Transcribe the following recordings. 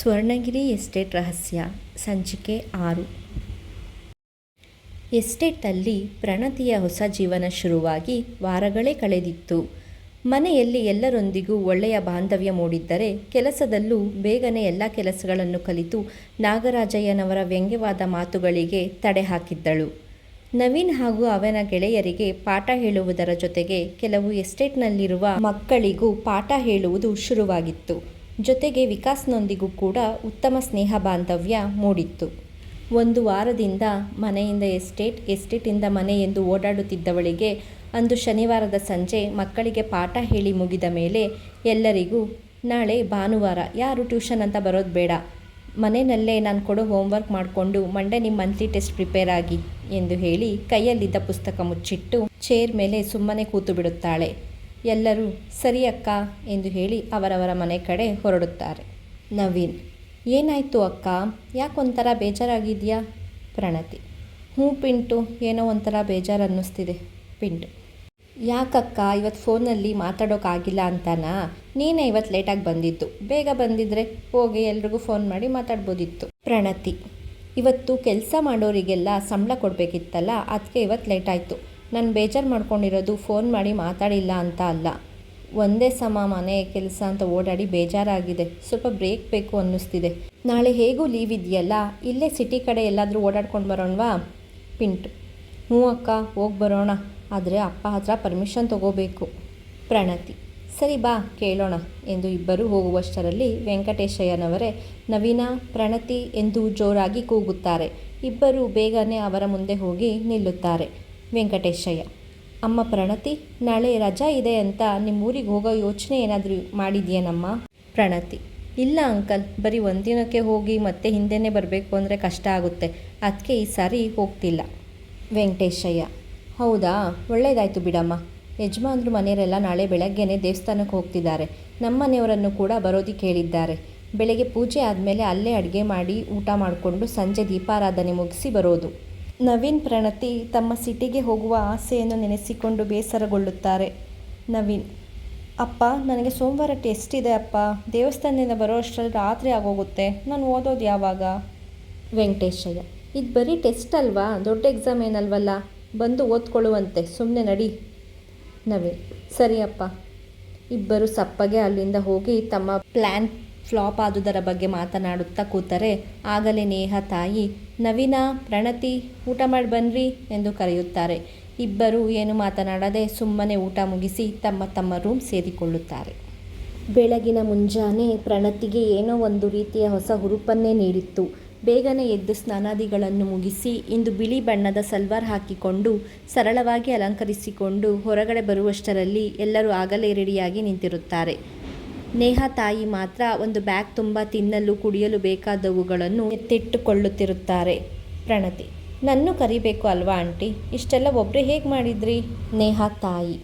ಸ್ವರ್ಣಗಿರಿ estate ರಹಸ್ಯ, ಸಂಚಿಕೆ ಆರು. ಎಸ್ಟೇಟಲ್ಲಿ ಪ್ರಣತಿಯ ಹೊಸ ಜೀವನ ಶುರುವಾಗಿ ವಾರಗಳೇ ಕಳೆದಿತ್ತು. ಮನೆಯಲ್ಲಿ ಎಲ್ಲರೊಂದಿಗೂ ಒಳ್ಳೆಯ ಬಾಂಧವ್ಯ ಮೂಡಿದ್ದರೆ ಕೆಲಸದಲ್ಲೂ ಬೇಗನೆ ಎಲ್ಲ ಕೆಲಸಗಳನ್ನು ಕಲಿತು ನಾಗರಾಜಯ್ಯನವರ ವ್ಯಂಗ್ಯವಾದ ಮಾತುಗಳಿಗೆ ತಡೆ ಹಾಕಿದ್ದಳು. ನವೀನ್ ಹಾಗೂ ಅವನ ಗೆಳೆಯರಿಗೆ ಪಾಠ ಹೇಳುವುದರ ಜೊತೆಗೆ ಕೆಲವು ಎಸ್ಟೇಟ್ನಲ್ಲಿರುವ ಮಕ್ಕಳಿಗೂ ಪಾಠ ಹೇಳುವುದು ಶುರುವಾಗಿತ್ತು. ಜೊತೆಗೆ ವಿಕಾಸ್ನೊಂದಿಗೂ ಕೂಡ ಉತ್ತಮ ಸ್ನೇಹ ಬಾಂಧವ್ಯ ಮೂಡಿತ್ತು. ಒಂದು ವಾರದಿಂದ ಮನೆಯಿಂದ ಎಸ್ಟೇಟ್, ಎಸ್ಟೇಟಿಂದ ಮನೆ ಎಂದು ಓಡಾಡುತ್ತಿದ್ದವಳಿಗೆ ಅಂದು ಶನಿವಾರದ ಸಂಜೆ ಮಕ್ಕಳಿಗೆ ಪಾಠ ಹೇಳಿ ಮುಗಿದ ಮೇಲೆ ಎಲ್ಲರಿಗೂ, ನಾಳೆ ಭಾನುವಾರ, ಯಾರು ಟ್ಯೂಷನ್ ಅಂತ ಬರೋದು ಬೇಡ. ಮನೆಯಲ್ಲೇ ನಾನು ಕೊಡೋ ಹೋಮ್ವರ್ಕ್ ಮಾಡಿಕೊಂಡು ಮಂಡೆ ನಿಮ್ಮ ಮಂತ್ಲಿ ಟೆಸ್ಟ್ ಪ್ರಿಪೇರ್ ಆಗಿ ಎಂದು ಹೇಳಿ ಕೈಯಲ್ಲಿದ್ದ ಪುಸ್ತಕ ಮುಚ್ಚಿಟ್ಟು ಚೇರ್ ಮೇಲೆ ಸುಮ್ಮನೆ ಕೂತು ಬಿಡುತ್ತಾಳೆ. ಎಲ್ಲರೂ ಸರಿ ಅಕ್ಕ ಎಂದು ಹೇಳಿ ಅವರವರ ಮನೆ ಕಡೆ ಹೊರಡುತ್ತಾರೆ. ನವೀನ್, ಏನಾಯಿತು ಅಕ್ಕ? ಯಾಕೊಂಥರ ಬೇಜಾರಾಗಿದೆಯಾ ಪ್ರಣತಿ, ಹ್ಞೂ ಪಿಂಟು, ಏನೋ ಒಂಥರ ಬೇಜಾರು ಅನ್ನಿಸ್ತಿದೆ ಪಿಂಟು, ಯಾಕಕ್ಕ ಇವತ್ತು ಫೋನಲ್ಲಿ ಮಾತಾಡೋಕ್ಕಾಗಿಲ್ಲ ಅಂತನಾ? ನೀನೇ ಇವತ್ತು ಲೇಟಾಗಿ ಬಂದಿದ್ದು. ಬೇಗ ಬಂದಿದ್ರೆ ಹೋಗಿ ಎಲ್ರಿಗೂ ಫೋನ್ ಮಾಡಿ ಮಾತಾಡ್ಬೋದಿತ್ತು. ಪ್ರಣತಿ, ಇವತ್ತು ಕೆಲಸ ಮಾಡೋರಿಗೆಲ್ಲ ಸಂಬಳ ಕೊಡಬೇಕಿತ್ತಲ್ಲ ಅದಕ್ಕೆ ಇವತ್ತು ಲೇಟಾಯಿತು. ನಾನು ಬೇಜಾರು ಮಾಡ್ಕೊಂಡಿರೋದು ಫೋನ್ ಮಾಡಿ ಮಾತಾಡಿಲ್ಲ ಅಂತ ಅಲ್ಲ. ಒಂದೇ ಸಮ ಮನೆ ಕೆಲಸ ಅಂತ ಓಡಾಡಿ ಬೇಜಾರಾಗಿದೆ. ಸ್ವಲ್ಪ ಬ್ರೇಕ್ ಬೇಕು ಅನ್ನಿಸ್ತಿದೆ. ನಾಳೆ ಹೇಗೂ ಲೀವ್ ಇದೆಯಲ್ಲ? ಇಲ್ಲೇ ಸಿಟಿ ಕಡೆ ಎಲ್ಲಾದರೂ ಓಡಾಡ್ಕೊಂಡು ಬರೋಣವಾ? ಪಿಂಟು. ಹ್ಞೂ ಅಕ್ಕ, ಹೋಗಿ ಬರೋಣ. ಆದರೆ ಅಪ್ಪ ಹತ್ರ ಪರ್ಮಿಷನ್ ತಗೋಬೇಕು. ಪ್ರಣತಿ. ಸರಿ ಬಾ, ಕೇಳೋಣ ಎಂದು ಇಬ್ಬರು ಹೋಗುವಷ್ಟರಲ್ಲಿ ವೆಂಕಟೇಶಯ್ಯನವರೇ ನವೀನ, ಪ್ರಣತಿ ಎಂದು ಜೋರಾಗಿ ಕೂಗುತ್ತಾರೆ. ಇಬ್ಬರು ಬೇಗನೆ ಅವರ ಮುಂದೆ ಹೋಗಿ ನಿಲ್ಲುತ್ತಾರೆ. ವೆಂಕಟೇಶಯ್ಯ. ಅಮ್ಮ ಪ್ರಣತಿ, ನಾಳೆ ರಜಾ ಇದೆ ಅಂತ ನಿಮ್ಮ ಊರಿಗೆ ಹೋಗೋ ಯೋಚನೆ ಏನಾದರೂ ಮಾಡಿದೆಯೇನಮ್ಮ ಪ್ರಣತಿ. ಇಲ್ಲ ಅಂಕಲ್, ಬರೀ ಒಂದಿನಕ್ಕೆ ಹೋಗಿ ಮತ್ತೆ ಹಿಂದೆನೇ ಬರಬೇಕು ಅಂದರೆ ಕಷ್ಟ ಆಗುತ್ತೆ. ಅದಕ್ಕೆ ಈ ಸಾರಿ ಹೋಗ್ತಿಲ್ಲ. ವೆಂಕಟೇಶಯ್ಯ. ಹೌದಾ? ಒಳ್ಳೇದಾಯ್ತು ಬಿಡಮ್ಮ. ಯಜಮಾನ್ರು ಮನೆಯವರೆಲ್ಲ ನಾಳೆ ಬೆಳಗ್ಗೆನೇ ದೇವಸ್ಥಾನಕ್ಕೆ ಹೋಗ್ತಿದ್ದಾರೆ. ನಮ್ಮ ಮನೆಯವರನ್ನು ಕೂಡ ಬರೋದಕ್ಕೆ ಹೇಳಿದ್ದಾರೆ ಬೆಳಗ್ಗೆ ಪೂಜೆ ಆದಮೇಲೆ ಅಲ್ಲೇ ಅಡುಗೆ ಮಾಡಿ ಊಟ ಮಾಡಿಕೊಂಡು ಸಂಜೆ ದೀಪಾರಾಧನೆ ಮುಗಿಸಿ ಬರೋದು. ನವೀನ್ ಪ್ರಣತಿ ತಮ್ಮ ಸಿಟಿಗೆ ಹೋಗುವ ಆಸೆಯನ್ನು ನೆನೆಸಿಕೊಂಡು ಬೇಸರಗೊಳ್ಳುತ್ತಾರೆ. ನವೀನ್, ಅಪ್ಪ, ನನಗೆ ಸೋಮವಾರ ಟೆಸ್ಟ್ ಇದೆ ಅಪ್ಪ. ದೇವಸ್ಥಾನದಿಂದ ಬರೋ ಅಷ್ಟರಲ್ಲಿ ರಾತ್ರಿ ಆಗೋಗುತ್ತೆ. ನಾನು ಓದೋದು ಯಾವಾಗ? ವೆಂಕಟೇಶಯ್ಯ, ಇದು ಬರೀ ಟೆಸ್ಟ್ ಅಲ್ವಾ? ದೊಡ್ಡ ಎಕ್ಸಾಮ್ ಏನಲ್ವಲ್ಲ? ಬಂದು ಓದ್ಕೊಳ್ಳುವಂತೆ ಸುಮ್ಮನೆ ನಡಿ. ನವೀನ್, ಸರಿ ಅಪ್ಪ. ಇಬ್ಬರು ಸಪ್ಪಗೆ ಅಲ್ಲಿಂದ ಹೋಗಿ ತಮ್ಮ ಪ್ಲ್ಯಾನ್ ಫ್ಲಾಪ್ ಆದುದರ ಬಗ್ಗೆ ಮಾತನಾಡುತ್ತಾ ಕೂತರೆ, ಆಗಲೇ ನೇಹ ತಾಯಿ, ನವೀನ, ಪ್ರಣತಿ, ಊಟ ಮಾಡಿ ಬನ್ನಿರಿ ಎಂದು ಕರೆಯುತ್ತಾರೆ. ಇಬ್ಬರು ಏನು ಮಾತನಾಡದೆ ಸುಮ್ಮನೆ ಊಟ ಮುಗಿಸಿ ತಮ್ಮ ತಮ್ಮ ರೂಮ್ ಸೇರಿಕೊಳ್ಳುತ್ತಾರೆ. ಬೆಳಗಿನ ಮುಂಜಾನೆ ಪ್ರಣತಿಗೆ ಏನೋ ಒಂದು ರೀತಿಯ ಹೊಸ ಹುರುಪನ್ನೇ ನೀಡಿತ್ತು. ಬೇಗನೆ ಎದ್ದು ಸ್ನಾನಾದಿಗಳನ್ನು ಮುಗಿಸಿ ಇಂದು ಬಿಳಿ ಬಣ್ಣದ ಸಲ್ವಾರ್ ಹಾಕಿಕೊಂಡು, ಸರಳವಾಗಿ ಅಲಂಕರಿಸಿಕೊಂಡು ಹೊರಗಡೆ ಬರುವಷ್ಟರಲ್ಲಿ ಎಲ್ಲರೂ ಆಗಲೇ ರೆಡಿಯಾಗಿ ನಿಂತಿರುತ್ತಾರೆ. ನೇಹ ತಾಯಿ ಮಾತ್ರ ಒಂದು ಬ್ಯಾಗ್ ತುಂಬ ತಿನ್ನಲು ಕುಡಿಯಲು ಬೇಕಾದವುಗಳನ್ನು ಎತ್ತಿಟ್ಟುಕೊಳ್ಳುತ್ತಿರುತ್ತಾರೆ. ಪ್ರಣತಿ, ನನ್ನ ಕರಿಬೇಕು ಅಲ್ವಾ ಆಂಟಿ? ಇಷ್ಟೆಲ್ಲ ಒಬ್ಬರೇ ಹೇಗೆ ಮಾಡಿದ್ರಿ? ನೇಹ ತಾಯಿ.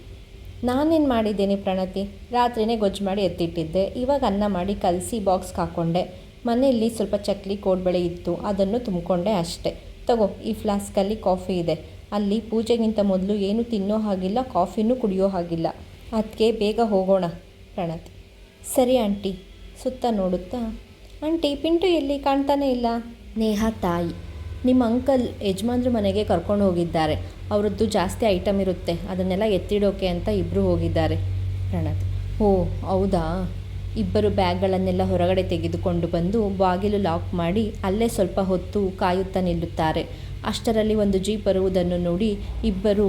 ನಾನೇನು ಮಾಡಿದ್ದೇನೆ ಪ್ರಣತಿ? ರಾತ್ರಿನೇ ಗೊಜ್ಜು ಮಾಡಿ ಎತ್ತಿಟ್ಟಿದ್ದೆ. ಇವಾಗ ಅನ್ನ ಮಾಡಿ ಕಲಸಿ ಬಾಕ್ಸ್ಗೆ ಹಾಕ್ಕೊಂಡೆ ಮನೆಯಲ್ಲಿ ಸ್ವಲ್ಪ ಚಕ್ಲಿ ಕೋಡ್ಬಳೆ ಇತ್ತು. ಅದನ್ನು ತುಂಬಿಕೊಂಡೆ ಅಷ್ಟೆ. ತಗೋ, ಈ ಫ್ಲಾಸ್ಕಲ್ಲಿ ಕಾಫಿ ಇದೆ. ಅಲ್ಲಿ ಪೂಜೆಗಿಂತ ಮೊದಲು ಏನು ತಿನ್ನೋ ಹಾಗಿಲ್ಲ, ಕಾಫಿನೂ ಕುಡಿಯೋ ಹಾಗಿಲ್ಲ. ಅದಕ್ಕೆ ಬೇಗ ಹೋಗೋಣ. ಪ್ರಣತಿ ಸರಿ ಆಂಟಿ ಸುತ್ತ ನೋಡುತ್ತಾ? ಆಂಟಿ ಪಿಂಟು ಎಲ್ಲಿ? ಕಾಣ್ತಾನೇ ಇಲ್ಲ. ನೇಹ ತಾಯಿ ನಿಮ್ಮ ಅಂಕಲ್ ಯಜಮಾನ್ರ ಮನೆಗೆ ಕರ್ಕೊಂಡು ಹೋಗಿದ್ದಾರೆ. ಅವರದ್ದು ಜಾಸ್ತಿ ಐಟಮ್ ಇರುತ್ತೆ. ಅದನ್ನೆಲ್ಲ ಎತ್ತಿಡೋಕೆ ಅಂತ ಇಬ್ಬರು ಹೋಗಿದ್ದಾರೆ. ಪ್ರಣತ್ ಓ ಹೌದಾ? ಇಬ್ಬರು ಬ್ಯಾಗ್ಗಳನ್ನೆಲ್ಲ ಹೊರಗಡೆ ತೆಗೆದುಕೊಂಡು ಬಂದು ಬಾಗಿಲು ಲಾಕ್ ಮಾಡಿ ಅಲ್ಲೇ ಸ್ವಲ್ಪ ಹೊತ್ತು ಕಾಯುತ್ತಾ ನಿಲ್ಲುತ್ತಾರೆ. ಅಷ್ಟರಲ್ಲಿ ಒಂದು ಜೀಪ್ ಬರುವುದನ್ನು ನೋಡಿ ಇಬ್ಬರು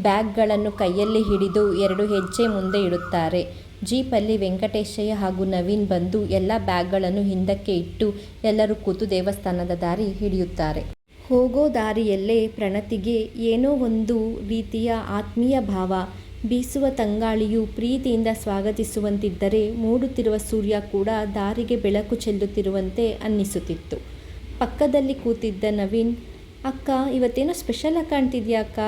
ಬ್ಯಾಗ್ಗಳನ್ನು ಕೈಯಲ್ಲಿ ಹಿಡಿದು ಎರಡು ಹೆಜ್ಜೆ ಮುಂದೆ ಇಡುತ್ತಾರೆ. ಜೀಪಲ್ಲಿ ವೆಂಕಟೇಶಯ್ಯ ಹಾಗೂ ನವೀನ್ ಬಂದು ಎಲ್ಲ ಬ್ಯಾಗ್ಗಳನ್ನು ಹಿಂದಕ್ಕೆ ಇಟ್ಟು ಎಲ್ಲರೂ ಕೂತು ದೇವಸ್ಥಾನದ ದಾರಿ ಹಿಡಿಯುತ್ತಾರೆ. ಹೋಗೋ ದಾರಿಯಲ್ಲೇ ಪ್ರಣತಿಗೆ ಏನೋ ಒಂದು ರೀತಿಯ ಆತ್ಮೀಯ ಭಾವ. ಬೀಸುವ ತಂಗಾಳಿಯು ಪ್ರೀತಿಯಿಂದ ಸ್ವಾಗತಿಸುವಂತಿದ್ದರೆ ಮೂಡುತ್ತಿರುವ ಸೂರ್ಯ ಕೂಡ ದಾರಿಗೆ ಬೆಳಕು ಚೆಲ್ಲುತ್ತಿರುವಂತೆ ಅನ್ನಿಸುತ್ತಿತ್ತು. ಪಕ್ಕದಲ್ಲಿ ಕೂತಿದ್ದ ನವೀನ್, ಅಕ್ಕ, ಇವತ್ತೇನೋ ಸ್ಪೆಷಲಾಗಿ ಕಾಣ್ತಿದ್ಯಾ ಅಕ್ಕ?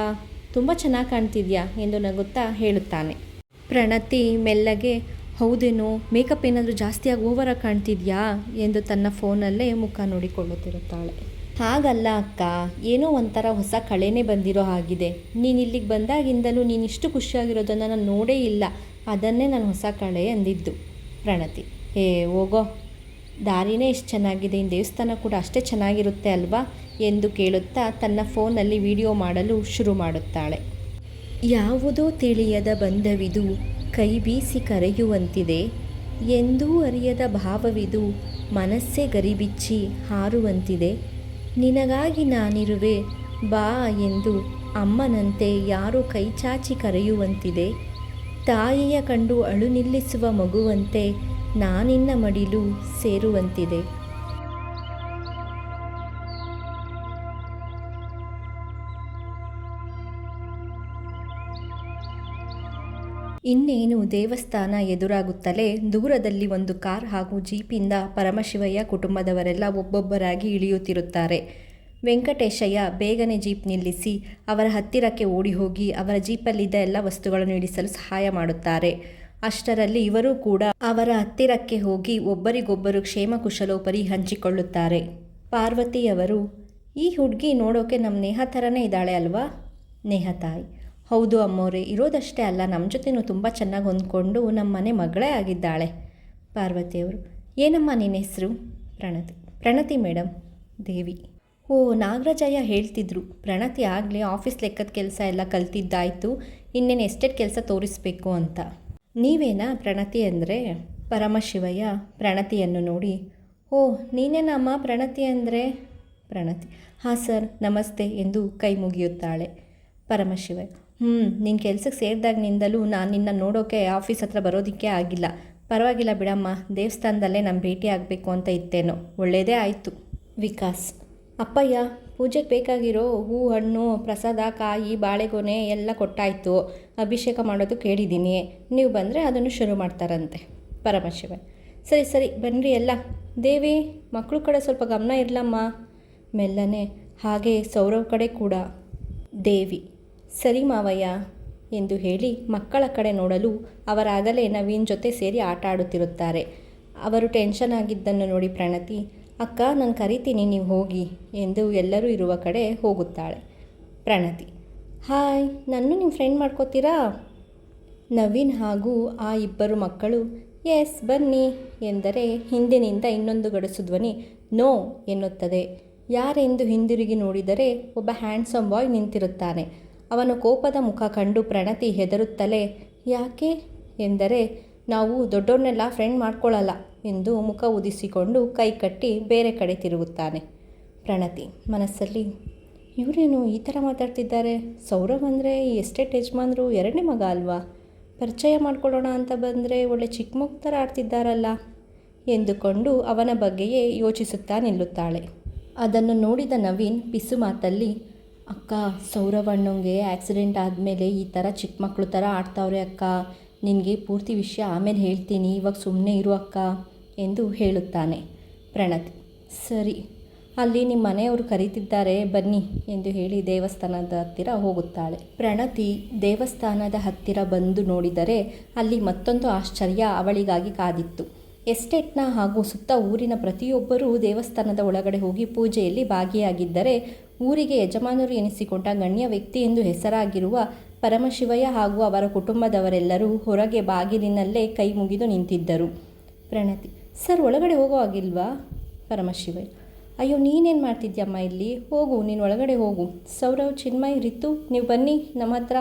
ತುಂಬ ಚೆನ್ನಾಗಿ ಕಾಣ್ತಿದ್ಯಾ? ಎಂದು ನಗುತ್ತಾ ಹೇಳುತ್ತಾನೆ. ಪ್ರಣತಿ ಮೆಲ್ಲಗೆ, ಹೌದೇನೋ ಮೇಕಪ್ ಏನಾದರೂ ಜಾಸ್ತಿಯಾಗಿ ಓವರಾಗಿ ಕಾಣ್ತಿದ್ಯಾ? ಎಂದು ತನ್ನ ಫೋನಲ್ಲೇ ಮುಖ ನೋಡಿಕೊಳ್ಳುತ್ತಿರುತ್ತಾಳೆ. ಹಾಗಲ್ಲ ಅಕ್ಕ, ಏನೋ ಒಂಥರ ಹೊಸ ಕಳೆನೇ ಬಂದಿರೋ ಹಾಗಿದೆ. ನೀನು ಇಲ್ಲಿಗೆ ಬಂದಾಗಿಂದಲೂ ನೀನು ಇಷ್ಟು ಖುಷಿಯಾಗಿರೋದನ್ನು ನಾನು ನೋಡೇ ಇಲ್ಲ. ಅದನ್ನೇ ನಾನು ಹೊಸ ಕಳೆ ಅಂದಿದ್ದು, ಪ್ರಣತಿ. ಏ ಹೋಗೋ. ದಾರಿನೇ ಎಷ್ಟು ಚೆನ್ನಾಗಿದೆ. ಇನ್ನು ದೇವಸ್ಥಾನ ಕೂಡ ಅಷ್ಟೇ ಚೆನ್ನಾಗಿರುತ್ತೆ ಅಲ್ವಾ? ಎಂದು ಕೇಳುತ್ತಾ ತನ್ನ ಫೋನಲ್ಲಿ ವಿಡಿಯೋ ಮಾಡಲು ಶುರು ಮಾಡುತ್ತಾಳೆ. ಯಾವುದೋ ತಿಳಿಯದ ಬಂಧವಿದು ಕೈ ಬೀಸಿ ಕರೆಯುವಂತಿದೆ. ಎಂದೂ ಅರಿಯದ ಭಾವವಿದು ಮನಸ್ಸೇ ಗರಿಬಿಚ್ಚಿ ಹಾರುವಂತಿದೆ. ನಿನಗಾಗಿ ನಾನಿರುವೆ, ಬಾ ಎಂದು ಅಮ್ಮನಂತೆ ಯಾರು ಕೈಚಾಚಿ ಕರೆಯುವಂತಿದೆ. ತಾಯಿಯ ಕಂಡು ಅಳು ನಿಲ್ಲಿಸುವ ಮಗುವಂತೆ ನಾನಿನ್ನ ಮಡಿಲು ಸೇರುವಂತಿದೆ. ಇನ್ನೇನು ದೇವಸ್ಥಾನ ಎದುರಾಗುತ್ತಲೇ ದೂರದಲ್ಲಿ ಒಂದು ಕಾರ್ ಹಾಗೂ ಜೀಪಿಂದ ಪರಮಶಿವಯ್ಯ ಕುಟುಂಬದವರೆಲ್ಲ ಒಬ್ಬೊಬ್ಬರಾಗಿ ಇಳಿಯುತ್ತಿರುತ್ತಾರೆ. ವೆಂಕಟೇಶಯ್ಯ ಬೇಗನೆ ಜೀಪ್ ನಿಲ್ಲಿಸಿ ಅವರ ಹತ್ತಿರಕ್ಕೆ ಓಡಿ ಹೋಗಿ ಅವರ ಜೀಪಲ್ಲಿದ್ದ ಎಲ್ಲ ವಸ್ತುಗಳನ್ನು ಇಳಿಸಲು ಸಹಾಯ ಮಾಡುತ್ತಾರೆ. ಅಷ್ಟರಲ್ಲಿ ಇವರೂ ಕೂಡ ಅವರ ಹತ್ತಿರಕ್ಕೆ ಹೋಗಿ ಒಬ್ಬರಿಗೊಬ್ಬರು ಕ್ಷೇಮ ಕುಶಲೋಪರಿ ಹಂಚಿಕೊಳ್ಳುತ್ತಾರೆ. ಪಾರ್ವತಿಯವರು, ಈ ಹುಡುಗಿ ನೋಡೋಕೆ ನಮ್ಮ ನೇಹ ಥರನೇ ಇದ್ದಾಳೆ ಅಲ್ವಾ? ನೇಹ ತಾಯಿ. ಹೌದು ಅಮ್ಮೋರೆ, ಇರೋದಷ್ಟೇ ಅಲ್ಲ ನಮ್ಮ ಜೊತೆನೂ ತುಂಬ ಚೆನ್ನಾಗಿ ಹೊಂದ್ಕೊಂಡು ನಮ್ಮ ಮನೆ ಮಗಳೇ ಆಗಿದ್ದಾಳೆ ಪಾರ್ವತಿಯವರು. ಏನಮ್ಮ ನಿನ್ನ ಹೆಸರು? ಪ್ರಣತಿ ಪ್ರಣತಿ ಮೇಡಮ್ ದೇವಿ. ಓ, ನಾಗರಾಜಯ್ಯ ಹೇಳ್ತಿದ್ರು, ಪ್ರಣತಿ ಆಗಲೇ ಆಫೀಸ್ ಲೆಕ್ಕದ ಕೆಲಸ ಎಲ್ಲ ಕಲ್ತಿದ್ದಾಯಿತು, ಇನ್ನೇನು ಎಸ್ಟೇಟ್ ಕೆಲಸ ತೋರಿಸ್ಬೇಕು ಅಂತ. ನೀವೇನಾ ಪ್ರಣತಿ ಅಂದರೆ? ಪರಮಶಿವಯ್ಯ, ಪ್ರಣತಿಯನ್ನು ನೋಡಿ. ಓ, ನೀನೇನಮ್ಮ ಪ್ರಣತಿ ಅಂದರೆ? ಪ್ರಣತಿ. ಹಾಂ ಸರ್, ನಮಸ್ತೆ ಎಂದು ಕೈ ಮುಗಿಯುತ್ತಾಳೆ ಪರಮಶಿವಯ್ಯ. ಹ್ಞೂ ನಿನ್ನ ಕೆಲಸಕ್ಕೆ ಸೇರಿದಾಗಿನಿಂದಲೂ ನಾನು ನಿನ್ನ ನೋಡೋಕೆ ಆಫೀಸ್ ಹತ್ರ ಬರೋದಕ್ಕೆ ಆಗಿಲ್ಲ. ಪರವಾಗಿಲ್ಲ ಬಿಡಮ್ಮ, ದೇವಸ್ಥಾನದಲ್ಲೇ ನಮ್ಮ ಭೇಟಿ ಆಗಬೇಕು ಅಂತ ಇತ್ತೇನೋ. ಒಳ್ಳೆಯದೇ ಆಯಿತು. ವಿಕಾಸ್. ಅಪ್ಪಯ್ಯ, ಪೂಜೆಗೆ ಬೇಕಾಗಿರೋ ಹೂ, ಹಣ್ಣು, ಪ್ರಸಾದ, ಕಾಯಿ, ಬಾಳೆಗೊನೆ ಎಲ್ಲ ಕೊಟ್ಟಾಯಿತು. ಅಭಿಷೇಕ ಮಾಡೋದು ಕೇಳಿದ್ದೀನಿ ನೀವು ಬಂದರೆ ಅದನ್ನು ಶುರು ಮಾಡ್ತಾರಂತೆ. ಪರಮಶಿವ. ಸರಿ ಸರಿ ಬನ್ನಿರಿ ಎಲ್ಲ. ದೇವಿ ಮಕ್ಕಳು ಕಡೆ ಸ್ವಲ್ಪ ಗಮನ ಇರಲಮ್ಮ. ಮೆಲ್ಲನೆ. ಹಾಗೆ ಸೌರವ್ ಕಡೆ ಕೂಡ. ದೇವಿ. ಸರಿ ಮಾವಯ್ಯ ಎಂದು ಹೇಳಿ ಮಕ್ಕಳ ಕಡೆ ನೋಡಲು ಅವರಾಗಲೇ ನವೀನ್ ಜೊತೆ ಸೇರಿ ಆಟ ಆಡುತ್ತಿರುತ್ತಾರೆ ಅವರು ಟೆನ್ಷನ್ ಆಗಿದ್ದನ್ನು ನೋಡಿ ಪ್ರಣತಿ, ಅಕ್ಕ, ನಾನು ಕರಿತೀನಿ, ನೀವು ಹೋಗಿ ಎಂದು ಎಲ್ಲರೂ ಇರುವ ಕಡೆ ಹೋಗುತ್ತಾಳೆ. ಪ್ರಣತಿ, ಹಾಯ್ ನನ್ನೂ ನಿಮ್ಮ ಫ್ರೆಂಡ್ ಮಾಡ್ಕೋತೀರಾ? ನವೀನ್ ಹಾಗೂ ಆ ಇಬ್ಬರು ಮಕ್ಕಳು ಎಸ್ ಬನ್ನಿ ಎಂದರೆ ಹಿಂದಿನಿಂದ ಇನ್ನೊಂದು ಗಡಸು ಧ್ವನಿ ನೋ ಎನ್ನುತ್ತದೆ. ಯಾರೆಂದು ಹಿಂದಿರುಗಿ ನೋಡಿದರೆ ಒಬ್ಬ ಹ್ಯಾಂಡ್ಸಮ್ ಬಾಯ್ ನಿಂತಿರುತ್ತಾನೆ. ಅವನ ಕೋಪದ ಮುಖ ಕಂಡು ಪ್ರಣತಿ ಹೆದರುತ್ತಲೇ, ಯಾಕೆ? ಎಂದರೆ ನಾವು ದೊಡ್ಡವ್ರನ್ನೆಲ್ಲ ಫ್ರೆಂಡ್ ಮಾಡ್ಕೊಳ್ಳಲ್ಲ ಎಂದು ಮುಖ ಉದಿಸಿಕೊಂಡು ಕೈ ಕಟ್ಟಿ ಬೇರೆ ಕಡೆ ತಿರುಗುತ್ತಾನೆ. ಪ್ರಣತಿ, ಮನಸ್ಸಲ್ಲಿ ಇವರೇನು ಈ ಥರ ಮಾತಾಡ್ತಿದ್ದಾರೆ? ಸೌರವ್ ಅಂದರೆ ಎಸ್ಟೇಟ್ ಯಜಮಾನರು ಎರಡನೇ ಮಗ ಅಲ್ವಾ? ಪರಿಚಯ ಮಾಡ್ಕೊಳ್ಳೋಣ ಅಂತ ಬಂದರೆ ಒಳ್ಳೆ ಚಿಕ್ಕ ಮಗು ಥರ ಆಡ್ತಿದ್ದಾರಲ್ಲ ಎಂದುಕೊಂಡು ಅವನ ಬಗ್ಗೆಯೇ ಯೋಚಿಸುತ್ತಾ ನಿಲ್ಲುತ್ತಾಳೆ. ಅದನ್ನು ನೋಡಿದ ನವೀನ್ ಪಿಸು ಮಾತಲ್ಲಿ ಅಕ್ಕ ಸೌರವಣ್ಣಂಗೆ ಆಕ್ಸಿಡೆಂಟ್ ಆದಮೇಲೆ ಈ ಥರ ಚಿಕ್ಕ ಮಕ್ಕಳು ಥರ ಆಡ್ತಾವ್ರೆ ಅಕ್ಕ. ನಿನಗೆ ಪೂರ್ತಿ ವಿಷಯ ಆಮೇಲೆ ಹೇಳ್ತೀನಿ. ಇವಾಗ ಸುಮ್ಮನೆ ಇರು ಅಕ್ಕ ಎಂದು ಹೇಳುತ್ತಾನೆ ಪ್ರಣತಿ. ಸರಿ, ಅಲ್ಲಿ ನಿಮ್ಮ ಮನೆಯವರು ಕರೀತಿದ್ದಾರೆ, ಬನ್ನಿ ಎಂದು ಹೇಳಿ ದೇವಸ್ಥಾನದ ಹತ್ತಿರ ಹೋಗುತ್ತಾಳೆ. ಪ್ರಣತಿ ದೇವಸ್ಥಾನದ ಹತ್ತಿರ ಬಂದು ನೋಡಿದರೆ ಅಲ್ಲಿ ಮತ್ತೊಂದು ಆಶ್ಚರ್ಯ ಅವಳಿಗಾಗಿ ಕಾದಿತ್ತು. ಎಸ್ಟೇಟ್ನ ಹಾಗೂ ಸುತ್ತ ಊರಿನ ಪ್ರತಿಯೊಬ್ಬರೂ ದೇವಸ್ಥಾನದ ಒಳಗಡೆ ಹೋಗಿ ಪೂಜೆಯಲ್ಲಿ ಭಾಗಿಯಾಗಿದ್ದರೆ ಊರಿಗೆ ಯಜಮಾನರು ಎನಿಸಿಕೊಂಡ ಗಣ್ಯ ವ್ಯಕ್ತಿ ಎಂದು ಹೆಸರಾಗಿರುವ ಪರಮಶಿವಯ್ಯ ಹಾಗೂ ಅವರ ಕುಟುಂಬದವರೆಲ್ಲರೂ ಹೊರಗೆ ಬಾಗಿಲಿನಲ್ಲೇ ಕೈ ಮುಗಿದು ನಿಂತಿದ್ದರು. ಪ್ರಣತಿ, ಸರ್, ಒಳಗಡೆ ಹೋಗೋ ಆಗಿಲ್ವಾ ಪರಮಶಿವಯ್ಯ, ಅಯ್ಯೋ, ನೀನೇನು ಮಾಡ್ತಿದ್ಯಮ್ಮ ಇಲ್ಲಿ? ಹೋಗು, ನೀನು ಒಳಗಡೆ ಹೋಗು. ಸೌರವ್, ಚಿನ್ಮಯ್, ರಿತು, ನೀವು ಬನ್ನಿ ನಮ್ಮ ಹತ್ರ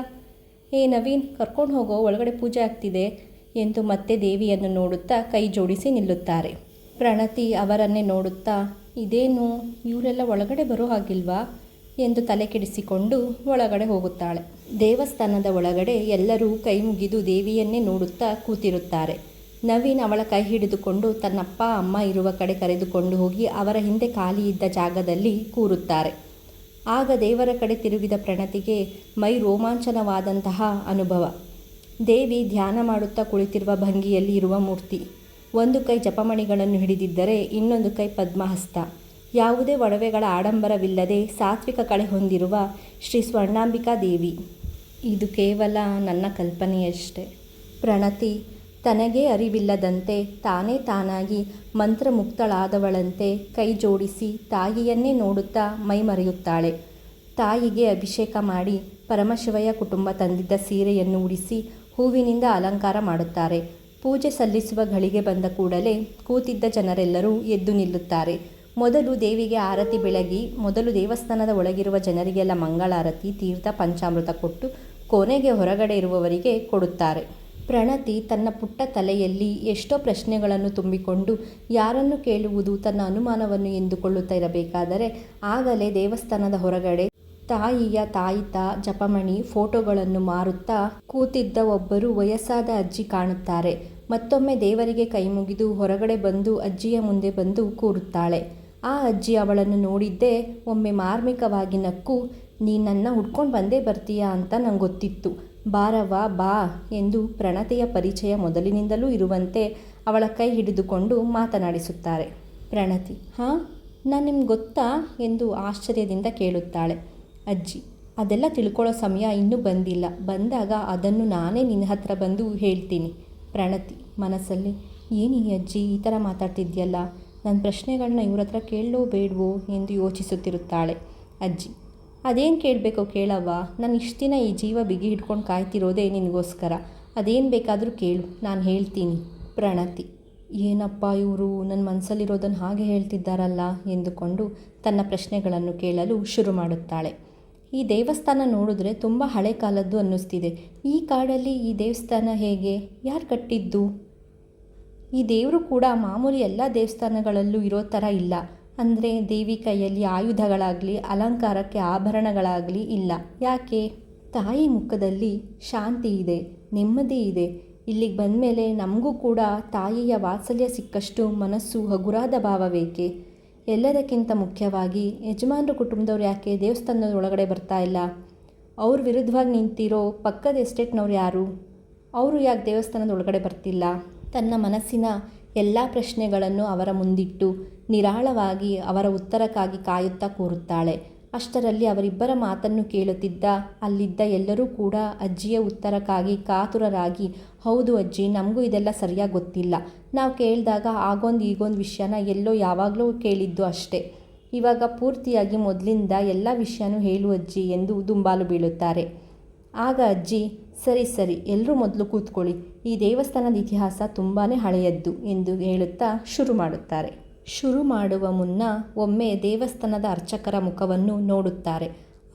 ಏ, ನವೀನ್, ಕರ್ಕೊಂಡು ಹೋಗೋ, ಒಳಗಡೆ ಪೂಜೆ ಆಗ್ತಿದೆ. ಎಂದು ಮತ್ತೆ ದೇವಿಯನ್ನು ನೋಡುತ್ತಾ ಕೈ ಜೋಡಿಸಿ ನಿಲ್ಲುತ್ತಾರೆ. ಪ್ರಣತಿ ಅವರನ್ನೇ ನೋಡುತ್ತಾ, ಇದೇನು? ಇವರೆಲ್ಲ ಒಳಗಡೆ ಬರೋ ಹಾಗಿಲ್ವಾ? ಎಂದು ತಲೆ ಕೆಡಿಸಿಕೊಂಡು ಒಳಗಡೆ ಹೋಗುತ್ತಾಳೆ. ದೇವಸ್ಥಾನದ ಒಳಗಡೆ ಎಲ್ಲರೂ ಕೈ ಮುಗಿದು ದೇವಿಯನ್ನೇ ನೋಡುತ್ತಾ ಕೂತಿರುತ್ತಾರೆ. ನವೀನ್ ಅವಳ ಕೈ ಹಿಡಿದುಕೊಂಡು ತನ್ನಪ್ಪ, ಅಮ್ಮ ಇರುವ ಕಡೆ ಕರೆದುಕೊಂಡು ಹೋಗಿ ಅವರ ಹಿಂದೆ ಖಾಲಿ ಇದ್ದ ಜಾಗದಲ್ಲಿ ಕೂರುತ್ತಾರೆ. ಆಗ ದೇವರ ಕಡೆ ತಿರುಗಿದ ಪ್ರಣತಿಗೆ ಮೈ ರೋಮಾಂಚನವಾದಂತಹ ಅನುಭವ. ದೇವಿ ಧ್ಯಾನ ಮಾಡುತ್ತಾ ಕುಳಿತಿರುವ ಭಂಗಿಯಲ್ಲಿ ಇರುವ ಮೂರ್ತಿ. ಒಂದು ಕೈ ಜಪಮಣಿಗಳನ್ನು ಹಿಡಿದಿದ್ದರೆ ಇನ್ನೊಂದು ಕೈ ಪದ್ಮಹಸ್ತ. ಯಾವುದೇ ಒಡವೆಗಳ ಆಡಂಬರವಿಲ್ಲದೆ ಸಾತ್ವಿಕ ಕಳೆ ಹೊಂದಿರುವ ಶ್ರೀ ಸ್ವರ್ಣಾಂಬಿಕಾ ದೇವಿ. ಇದು ಕೇವಲ ನನ್ನ ಕಲ್ಪನೆಯಷ್ಟೇ. ಪ್ರಣತಿ, ತನಗೇ ಅರಿವಿಲ್ಲದಂತೆ ತಾನೇ ತಾನಾಗಿ ಮಂತ್ರಮುಕ್ತಳಾದವಳಂತೆ ಕೈ ಜೋಡಿಸಿ ತಾಯಿಯನ್ನೇ ನೋಡುತ್ತಾ ಮೈಮರೆಯುತ್ತಾಳೆ ತಾಯಿಗೆ ಅಭಿಷೇಕ ಮಾಡಿ ಪರಮಶಿವಯ್ಯ ಕುಟುಂಬ ತಂದಿದ್ದ ಸೀರೆಯನ್ನು ಉಡಿಸಿ ಹೂವಿನಿಂದ ಅಲಂಕಾರ ಮಾಡುತ್ತಾರೆ. ಪೂಜೆ ಸಲ್ಲಿಸುವ ಗಳಿಗೆ ಬಂದ ಕೂಡಲೇ ಕೂತಿದ್ದ ಜನರೆಲ್ಲರೂ ಎದ್ದು ನಿಲ್ಲುತ್ತಾರೆ. ಮೊದಲು ದೇವಿಗೆ ಆರತಿ ಬೆಳಗಿ, ಮೊದಲು ದೇವಸ್ಥಾನದ ಒಳಗಿರುವ ಜನರಿಗೆಲ್ಲ ಮಂಗಳಾರತಿ, ತೀರ್ಥ, ಪಂಚಾಮೃತ ಕೊಟ್ಟು ಕೊನೆಗೆ ಹೊರಗಡೆ ಇರುವವರಿಗೆ ಕೊಡುತ್ತಾರೆ. ಪ್ರಣತಿ ತನ್ನ ಪುಟ್ಟ ತಲೆಯಲ್ಲಿ ಎಷ್ಟೋ ಪ್ರಶ್ನೆಗಳನ್ನು ತುಂಬಿಕೊಂಡು ಯಾರನ್ನು ಕೇಳುವುದು ತನ್ನ ಅನುಮಾನವನ್ನು ಎಂದುಕೊಳ್ಳುತ್ತಾ ಇರಬೇಕಾದರೆ ಆಗಲೇ ದೇವಸ್ಥಾನದ ಹೊರಗಡೆ ತಾಯಿಯ ತಾಯಿತ ಜಪಮಣಿ ಫೋಟೋಗಳನ್ನು ಮಾರುತ್ತಾ ಕೂತಿದ್ದ ಒಬ್ಬರು ವಯಸ್ಸಾದ ಅಜ್ಜಿ ಕಾಣುತ್ತಾರೆ. ಮತ್ತೊಮ್ಮೆ ದೇವರಿಗೆ ಕೈಮುಗಿದು ಹೊರಗಡೆ ಬಂದು ಅಜ್ಜಿಯ ಮುಂದೆ ಬಂದು ಕೂರುತ್ತಾಳೆ. ಆ ಅಜ್ಜಿ ಅವಳನ್ನು ನೋಡಿದ್ದೇ ಒಮ್ಮೆ ಮಾರ್ಮಿಕವಾಗಿ ನಕ್ಕು, ನೀ ನನ್ನ ಹುಡ್ಕೊಂಡು ಬಂದೇ ಬರ್ತೀಯಾ ಅಂತ ನಂಗೊತ್ತಿತ್ತು. ಗೊತ್ತಿತ್ತು ಬಾರವ್ವ, ಬಾ ಎಂದು ಪ್ರಣತಿಯ ಪರಿಚಯ ಮೊದಲಿನಿಂದಲೂ ಇರುವಂತೆ ಅವಳ ಕೈ ಹಿಡಿದುಕೊಂಡು ಮಾತನಾಡಿಸುತ್ತಾರೆ. ಪ್ರಣತಿ, ಹಾಂ, ನಾನು ನಿಮ್ಗೆ ಗೊತ್ತಾ? ಎಂದು ಆಶ್ಚರ್ಯದಿಂದ ಕೇಳುತ್ತಾಳೆ. ಅಜ್ಜಿ, ಅದೆಲ್ಲ ತಿಳ್ಕೊಳ್ಳೋ ಸಮಯ ಇನ್ನೂ ಬಂದಿಲ್ಲ. ಬಂದಾಗ ಅದನ್ನು ನಾನೇ ನಿನ್ನ ಹತ್ರ ಬಂದು ಹೇಳ್ತೀನಿ. ಪ್ರಣತಿ, ಮನಸ್ಸಲ್ಲಿ, ಏನು ಈ ಅಜ್ಜಿ ಈ ಥರ ಮಾತಾಡ್ತಿದ್ಯಲ್ಲ? ನನ್ನ ಪ್ರಶ್ನೆಗಳನ್ನ ಇವ್ರ ಹತ್ರ ಕೇಳೋ ಬೇಡವೋ ಎಂದು ಯೋಚಿಸುತ್ತಿರುತ್ತಾಳೆ ಅಜ್ಜಿ. ಅದೇನು ಕೇಳಬೇಕೋ ಕೇಳವ್ವ? ನಾನು ಇಷ್ಟು ದಿನ ಈ ಜೀವ ಬಿಗಿ ಹಿಡ್ಕೊಂಡು ಕಾಯ್ತಿರೋದೇ ನಿನಗೋಸ್ಕರ. ಅದೇನು ಬೇಕಾದರೂ ಕೇಳು, ನಾನು ಹೇಳ್ತೀನಿ. ಪ್ರಣತಿ, ಏನಪ್ಪ ಇವರು? ನನ್ನ ಮನಸ್ಸಲ್ಲಿರೋದನ್ನು ಹಾಗೆ ಹೇಳ್ತಿದ್ದಾರಲ್ಲ? ಎಂದುಕೊಂಡು ತನ್ನ ಪ್ರಶ್ನೆಗಳನ್ನು ಕೇಳಲು ಶುರು ಮಾಡುತ್ತಾಳೆ. ಈ ದೇವಸ್ಥಾನ ನೋಡಿದ್ರೆ ತುಂಬ ಹಳೆ ಕಾಲದ್ದು ಅನ್ನಿಸ್ತಿದೆ. ಈ ಕಾಡಲ್ಲಿ ಈ ದೇವಸ್ಥಾನ ಹೇಗೆ? ಯಾರು ಕಟ್ಟಿದ್ದು? ಈ ದೇವರು ಕೂಡ ಮಾಮೂಲಿ ಎಲ್ಲ ದೇವಸ್ಥಾನಗಳಲ್ಲೂ ಇರೋ ಥರ ಇಲ್ಲ. ಅಂದರೆ ದೇವಿ ಕೈಯಲ್ಲಿ ಆಯುಧಗಳಾಗಲಿ, ಅಲಂಕಾರಕ್ಕೆ ಆಭರಣಗಳಾಗಲಿ ಇಲ್ಲ. ಯಾಕೆ? ತಾಯಿ ಮುಖದಲ್ಲಿ ಶಾಂತಿ ಇದೆ, ನೆಮ್ಮದಿ ಇದೆ. ಇಲ್ಲಿಗೆ ಬಂದಮೇಲೆ ನಮಗೂ ಕೂಡ ತಾಯಿಯ ವಾತ್ಸಲ್ಯ ಸಿಕ್ಕಷ್ಟು ಮನಸ್ಸು ಹಗುರಾದ ಭಾವವೇಕೆ ಎಲ್ಲದಕ್ಕಿಂತ ಮುಖ್ಯವಾಗಿ ಯಜಮಾನ್ರ ಕುಟುಂಬದವ್ರು ಯಾಕೆ ದೇವಸ್ಥಾನದ ಒಳಗಡೆ ಬರ್ತಾ ಇಲ್ಲ? ಅವ್ರ ವಿರುದ್ಧವಾಗಿ ನಿಂತಿರೋ ಪಕ್ಕದ ಎಸ್ಟೇಟ್ನವ್ರು ಯಾರು? ಅವರು ಯಾಕೆ ದೇವಸ್ಥಾನದ ಒಳಗಡೆ ಬರ್ತಿಲ್ಲ? ತನ್ನ ಮನಸ್ಸಿನ ಎಲ್ಲ ಪ್ರಶ್ನೆಗಳನ್ನು ಅವರ ಮುಂದಿಟ್ಟು ನಿರಾಳವಾಗಿ ಅವರ ಉತ್ತರಕ್ಕಾಗಿ ಕಾಯುತ್ತಾ ಕೂರುತ್ತಾಳೆ. ಅಷ್ಟರಲ್ಲಿ ಅವರಿಬ್ಬರ ಮಾತನ್ನು ಕೇಳುತ್ತಿದ್ದ ಅಲ್ಲಿದ್ದ ಎಲ್ಲರೂ ಕೂಡ ಅಜ್ಜಿಯ ಉತ್ತರಕ್ಕಾಗಿ ಕಾತುರರಾಗಿ, ಹೌದು ಅಜ್ಜಿ, ನಮಗೂ ಇದೆಲ್ಲ ಸರಿಯಾಗಿ ಗೊತ್ತಿಲ್ಲ. ನಾವು ಕೇಳಿದಾಗ ಆಗೊಂದು ಈಗೊಂದು ವಿಷಯನ ಎಲ್ಲೋ ಯಾವಾಗಲೂ ಕೇಳಿದ್ದು ಅಷ್ಟೇ. ಇವಾಗ ಪೂರ್ತಿಯಾಗಿ ಮೊದಲಿಂದ ಎಲ್ಲ ವಿಷಯನೂ ಹೇಳು ಅಜ್ಜಿ ಎಂದು ದುಂಬಾಲು ಬೀಳುತ್ತಾರೆ. ಆಗ ಅಜ್ಜಿ, ಸರಿ ಸರಿ ಎಲ್ಲರೂ ಮೊದಲು ಕೂತ್ಕೊಳ್ಳಿ. ಈ ದೇವಸ್ಥಾನದ ಇತಿಹಾಸ ತುಂಬಾ ಹಳೆಯದ್ದು ಎಂದು ಹೇಳುತ್ತಾ ಶುರು ಮಾಡುತ್ತಾರೆ. ಶುರು ಮಾಡುವ ಮುನ್ನ ಒಮ್ಮೆ ದೇವಸ್ಥಾನದ ಅರ್ಚಕರ ಮುಖವನ್ನು ನೋಡುತ್ತಾರೆ.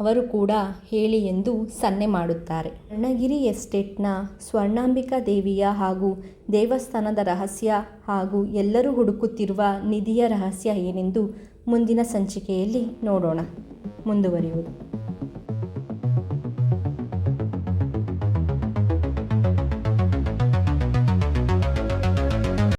ಅವರು ಕೂಡ ಹೇಳಿ ಎಂದು ಸನ್ನೆ ಮಾಡುತ್ತಾರೆ. ಅಣ್ಣಗಿರಿ ಎಸ್ಟೇಟ್ನ ಸ್ವರ್ಣಾಂಬಿಕಾ ದೇವಿಯ ಹಾಗೂ ದೇವಸ್ಥಾನದ ರಹಸ್ಯ ಹಾಗೂ ಎಲ್ಲರೂ ಹುಡುಕುತ್ತಿರುವ ನಿಧಿಯ ರಹಸ್ಯ ಏನೆಂದು ಮುಂದಿನ ಸಂಚಿಕೆಯಲ್ಲಿ ನೋಡೋಣ. ಮುಂದುವರಿಯುವುದು.